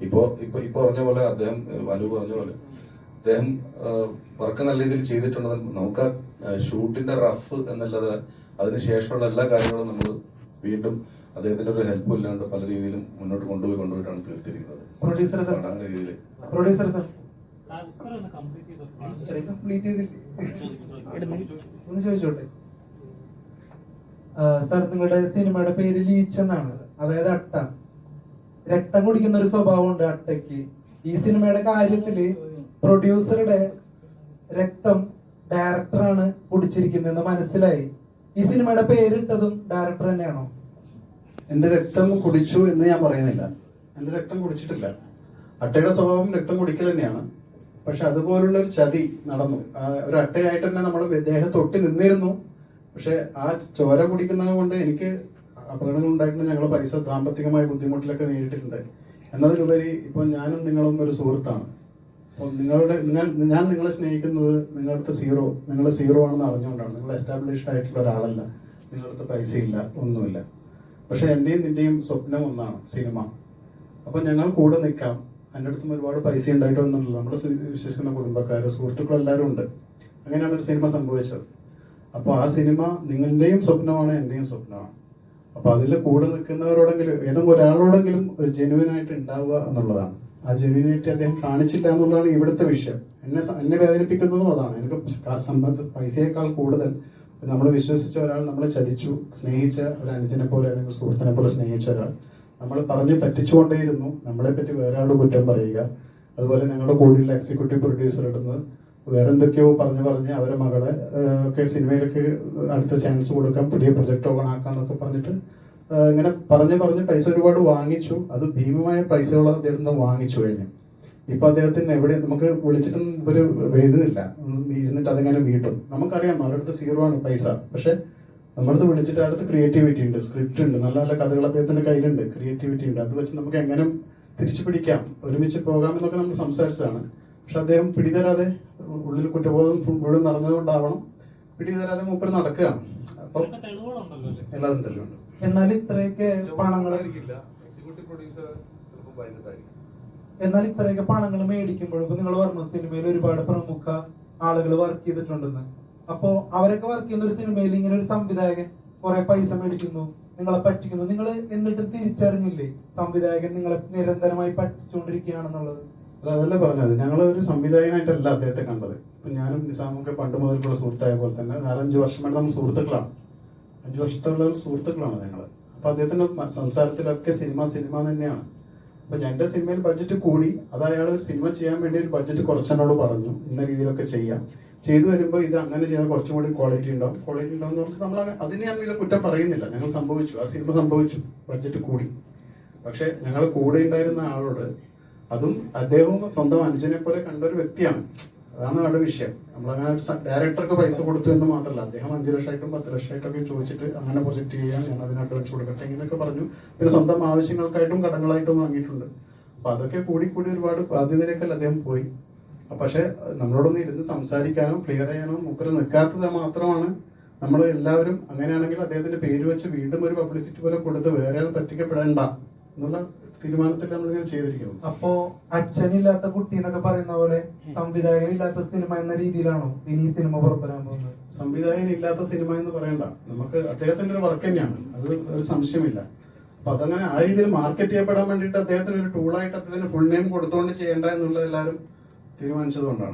ഇപ്പോ ഇപ്പൊ ഇപ്പൊ പറഞ്ഞ പോലെ അദ്ദേഹം അനു പറഞ്ഞ പോലെ അദ്ദേഹം വർക്ക് നല്ല രീതിയിൽ ചെയ്തിട്ടുണ്ടെന്ന് നമുക്ക് ആ ഷൂട്ടിന്റെ റഫ് എന്നല്ലാതെ അതിനുശേഷമുള്ള എല്ലാ കാര്യങ്ങളും നമ്മൾ വീണ്ടും അദ്ദേഹത്തിന്റെ ഒരു ഹെൽപ്പ് ഇല്ലാണ്ട് പല രീതിയിലും മുന്നോട്ട് കൊണ്ടുപോയി കൊണ്ടുപോയിട്ടാണ് തീർത്തിരിക്കുന്നത്. പ്രൊഡ്യൂസർ സർ അങ്ങനെ രീതിയിൽ. പ്രൊഡ്യൂസർ സർ ഒന്ന് ചോദിച്ചോട്ടെ? സാർ നിങ്ങളുടെ സിനിമയുടെ പേര് ലീച്ച് എന്നാണ് അതായത് അട്ട. രക്തം കുടിക്കുന്ന ഒരു സ്വഭാവം ഉണ്ട് അട്ടയ്ക്ക് ഈ സിനിമയുടെ കാര്യത്തിൽ പ്രൊഡ്യൂസറുടെ രക്തം ഡയറക്ടറാണ് കുടിച്ചിരിക്കുന്നതെന്ന് മനസ്സിലായി. ഈ സിനിമയുടെ പേരിട്ടതും ഡയറക്ടർ തന്നെയാണോ? എന്റെ രക്തം കുടിച്ചു എന്ന് ഞാൻ പറയുന്നില്ല. എന്റെ രക്തം കുടിച്ചിട്ടില്ല. അട്ടയുടെ സ്വഭാവം രക്തം കുടിക്കൽ തന്നെയാണ്. പക്ഷെ അതുപോലുള്ള ഒരു ചതി നടന്നു. ഒരു അട്ടയായിട്ട് തന്നെ നമ്മൾ ദേഹത്തൊട്ടി നിന്നിരുന്നു. പക്ഷെ ആ ചോര കുടിക്കുന്നത് കൊണ്ട് എനിക്ക് അപകടങ്ങൾ ഉണ്ടായിട്ടുണ്ട്. ഞങ്ങൾ പൈസ സാമ്പത്തികമായ ബുദ്ധിമുട്ടിലൊക്കെ നേരിട്ടിട്ടുണ്ട്. എന്നതിലുപരി ഇപ്പൊ ഞാനും നിങ്ങളും ഒരു സുഹൃത്താണ്. അപ്പോൾ നിങ്ങളുടെ നിങ്ങൾ ഞാൻ നിങ്ങളെ സ്നേഹിക്കുന്നത് നിങ്ങളുടെ അടുത്ത് സീറോ നിങ്ങൾ സീറോ ആണെന്ന് അറിഞ്ഞുകൊണ്ടാണ്. നിങ്ങൾ എസ്റ്റാബ്ലിഷ്ഡ് ആയിട്ടുള്ള ഒരാളല്ല. നിങ്ങളുടെ അടുത്ത് പൈസയില്ല ഒന്നുമില്ല. പക്ഷേ എന്റെയും നിന്റെയും സ്വപ്നം ഒന്നാണ് സിനിമ. അപ്പോൾ ഞങ്ങൾ കൂടെ നിൽക്കാം. എന്റെ അടുത്തും ഒരുപാട് പൈസ ഉണ്ടായിട്ടോ എന്നുള്ളത് നമ്മൾ വിശ്വസിക്കുന്ന കുടുംബക്കാർ സുഹൃത്തുക്കൾ എല്ലാവരും ഉണ്ട്. അങ്ങനെയാണ് ഒരു സിനിമ സംഭവിച്ചത്. അപ്പോൾ ആ സിനിമ നിങ്ങളുടെയും സ്വപ്നമാണ് എന്റെയും സ്വപ്നമാണ്. അപ്പൊ അതിൽ കൂടെ നിൽക്കുന്നവരോടെങ്കിലും ഏതെങ്കിലും ഒരാളോടെങ്കിലും ഒരു ജെനുവിൻ ആയിട്ട് ഉണ്ടാവുക എന്നുള്ളതാണ്. ആ ജെനുവിനായിട്ട് അദ്ദേഹം കാണിച്ചില്ല എന്നുള്ളതാണ് ഇവിടുത്തെ വിഷയം. എന്നെ എന്നെ വേദനിപ്പിക്കുന്നതും അതാണ്. എനിക്ക് സമ്പത്ത് പൈസയേക്കാൾ കൂടുതൽ നമ്മൾ വിശ്വസിച്ച ഒരാൾ നമ്മളെ ചതിച്ചു സ്നേഹിച്ച ഒരു അനുജനെ പോലെ അല്ലെങ്കിൽ സുഹൃത്തിനെ പോലെ സ്നേഹിച്ച ഒരാൾ. നമ്മൾ പറഞ്ഞ് പറ്റിച്ചുകൊണ്ടേയിരുന്നു. നമ്മളെ പറ്റി വേറെ ആളുടെ കുറ്റം പറയുക. അതുപോലെ ഞങ്ങളുടെ കൂടെയുള്ള എക്സിക്യൂട്ടീവ് പ്രൊഡ്യൂസർ നിന്ന് വേറെ എന്തൊക്കെയോ പറഞ്ഞ് പറഞ്ഞ് അവരെ മകളെ ഒക്കെ സിനിമയിലേക്ക് അടുത്ത ചാൻസ് കൊടുക്കാം പുതിയ പ്രൊജക്ട് ഓൺ ആക്കാന്നൊക്കെ പറഞ്ഞിട്ട് ഇങ്ങനെ പറഞ്ഞ് പറഞ്ഞ് പൈസ ഒരുപാട് വാങ്ങിച്ചു. അത് ഭീമമായ പൈസകൾ അദ്ദേഹം നിന്ന് വാങ്ങിച്ചു കഴിഞ്ഞു. ഇപ്പൊ അദ്ദേഹത്തിന് എവിടെ നമുക്ക് വിളിച്ചിട്ടും ഇവർ എഴുതുന്നില്ല. ഇരുന്നിട്ട് അതിങ്ങനെ വീട്ടും? നമുക്കറിയാം അവരുടെ അടുത്ത് സീറോ ആണ് പൈസ. പക്ഷെ നമ്മളടുത്ത് വിളിച്ചിട്ട് അടുത്ത് ക്രിയേറ്റിവിറ്റി ഉണ്ട് സ്ക്രിപ്റ്റ് ഉണ്ട് നല്ല നല്ല കഥകൾ അദ്ദേഹത്തിന്റെ കയ്യിലുണ്ട്. ക്രിയേറ്റിവിറ്റി ഉണ്ട്. അത് വെച്ച് നമുക്ക് എങ്ങനെ തിരിച്ചു പിടിക്കാം. ഒരുമിച്ച് പോകാം എന്നൊക്കെ നമ്മൾ സംസാരിച്ചതാണ്. പക്ഷെ അദ്ദേഹം പിടിതരാതെ ഉള്ളിൽ കുറ്റബോധം മുഴുവൻ നടന്നതുകൊണ്ടാവണം പിടിതരാതെ മൂപ്പർ നടക്കുകയാണ്. അപ്പം എല്ലാതും തെളിവുണ്ട്. എന്നാൽ ഇത്രയൊക്കെ പണങ്ങൾ എക്സിക്യൂട്ടീവ് പ്രൊഡ്യൂസർ എന്നാൽ ഇത്രയൊക്കെ പണങ്ങൾ മേടിക്കുമ്പോഴും ഇപ്പൊ നിങ്ങൾ പറഞ്ഞ സിനിമയിൽ ഒരുപാട് പ്രമുഖ ആളുകൾ വർക്ക് ചെയ്തിട്ടുണ്ടെന്ന്. അപ്പോ അവരൊക്കെ വർക്ക് ചെയ്യുന്ന ഒരു സിനിമയിൽ ഇങ്ങനെ ഒരു സംവിധായകൻ കുറെ പൈസ മേടിക്കുന്നു നിങ്ങളെ പറ്റിക്കുന്നു. നിങ്ങൾ എന്നിട്ടും തിരിച്ചറിഞ്ഞില്ലേ? സംവിധായകൻ നിങ്ങളെ നിരന്തരമായി പറ്റിച്ചുകൊണ്ടിരിക്കുകയാണെന്നുള്ളത്. അതല്ല പറഞ്ഞത്. ഞങ്ങൾ ഒരു സംവിധായകനായിട്ടല്ല അദ്ദേഹത്തെ കണ്ടത്. ഇപ്പൊ ഞാനും നിസാമൊക്കെ പണ്ട് മുതൽക്കുള്ള സുഹൃത്തായ പോലെ തന്നെ നാലഞ്ച് വർഷമായിട്ട് നമ്മൾ സുഹൃത്തുക്കളാണ്. അഞ്ചു വർഷത്തുള്ള സുഹൃത്തുക്കളാണ് ഞങ്ങൾ അപ്പൊ അദ്ദേഹത്തിന്റെ സംസാരത്തിലൊക്കെ സിനിമ സിനിമ തന്നെയാണ്. അപ്പൊ എന്റെ സിനിമയിൽ ബഡ്ജറ്റ് കൂടി. അത് അയാൾ ഒരു സിനിമ ചെയ്യാൻ വേണ്ടി ഒരു ബഡ്ജറ്റ് കുറച്ചെന്നോട് പറഞ്ഞു. ഇന്ന രീതിയിലൊക്കെ ചെയ്യാം. ചെയ്തു വരുമ്പോൾ ഇത് അങ്ങനെ ചെയ്താൽ കുറച്ചും കൂടി ക്വാളിറ്റി ഉണ്ടാവും. ക്വാളിറ്റി ഉണ്ടാവും എന്ന് നമ്മൾ അതിന് ഞാൻ വലിയ കുറ്റം പറയുന്നില്ല. ഞങ്ങൾ സംഭവിച്ചു. ആ സിനിമ സംഭവിച്ചു. ബഡ്ജറ്റ് കൂടി. പക്ഷേ ഞങ്ങൾ കൂടെ ഉണ്ടായിരുന്ന ആളോട് അതും അദ്ദേഹവും സ്വന്തം അനുജനെ പോലെ കണ്ട ഒരു വ്യക്തിയാണ്. അതാണ് അവിടെ വിഷയം. നമ്മളങ്ങനെ ഡയറക്ടർക്ക് പൈസ കൊടുത്തു എന്ന് മാത്രമല്ല അദ്ദേഹം അഞ്ചു ലക്ഷമായിട്ടും പത്ത് ലക്ഷമായിട്ടൊക്കെ ചോദിച്ചിട്ട് അങ്ങനെ പ്രൊജക്ട് ചെയ്യാൻ ഞാൻ അതിന് അഡ്വാൻസ് കൊടുക്കട്ടെ ഇങ്ങനെയൊക്കെ പറഞ്ഞു. പിന്നെ സ്വന്തം ആവശ്യങ്ങൾക്കായിട്ടും കടങ്ങളായിട്ടും വാങ്ങിയിട്ടുണ്ട്. അപ്പൊ അതൊക്കെ കൂടി കൂടി ഒരുപാട് ബാധ്യതയിലേക്കല്ല അദ്ദേഹം പോയി. പക്ഷെ നമ്മളോടൊന്ന് ഇരുന്ന് സംസാരിക്കാനോ ക്ലിയർ ചെയ്യാനോ മുക്കറ് നിൽക്കാത്തത് മാത്രമാണ് നമ്മൾ എല്ലാവരും അങ്ങനെയാണെങ്കിൽ അദ്ദേഹത്തിന്റെ പേര് വെച്ച് വീണ്ടും ഒരു പബ്ലിസിറ്റി പോലെ കൊടുത്ത് വേറെ പറ്റിക്കപ്പെടേണ്ട. എന്നുള്ള തീരുമാനത്തിൽ നമ്മളിങ്ങനെ ചെയ്തിരിക്കുന്നു. അപ്പോ അച്ഛനില്ലാത്ത കുട്ടി എന്നൊക്കെ പറയുന്ന പോലെ സംവിധായകൻ ഇല്ലാത്ത സിനിമ എന്ന രീതിയിലാണോ ഇനി സിനിമ പുറത്തുവരാൻ പോകുന്നത്? സംവിധായകൻ ഇല്ലാത്ത സിനിമ എന്ന് പറയണ്ട. നമുക്ക് അദ്ദേഹത്തിന്റെ ഒരു വർക്ക് തന്നെയാണ്. അത് ഒരു സംശയമില്ല. അപ്പൊ അതങ്ങനെ ആ രീതിയിൽ മാർക്കറ്റ് ചെയ്യപ്പെടാൻ വേണ്ടിയിട്ട് അദ്ദേഹത്തിന് ഒരു ടൂളായിട്ട് അദ്ദേഹത്തിന് ഫുൾ നെയിം കൊടുത്തുകൊണ്ട് ചെയ്യേണ്ട എന്നുള്ളത് എല്ലാവരും തീരുമാനിച്ചതുകൊണ്ടാണ്.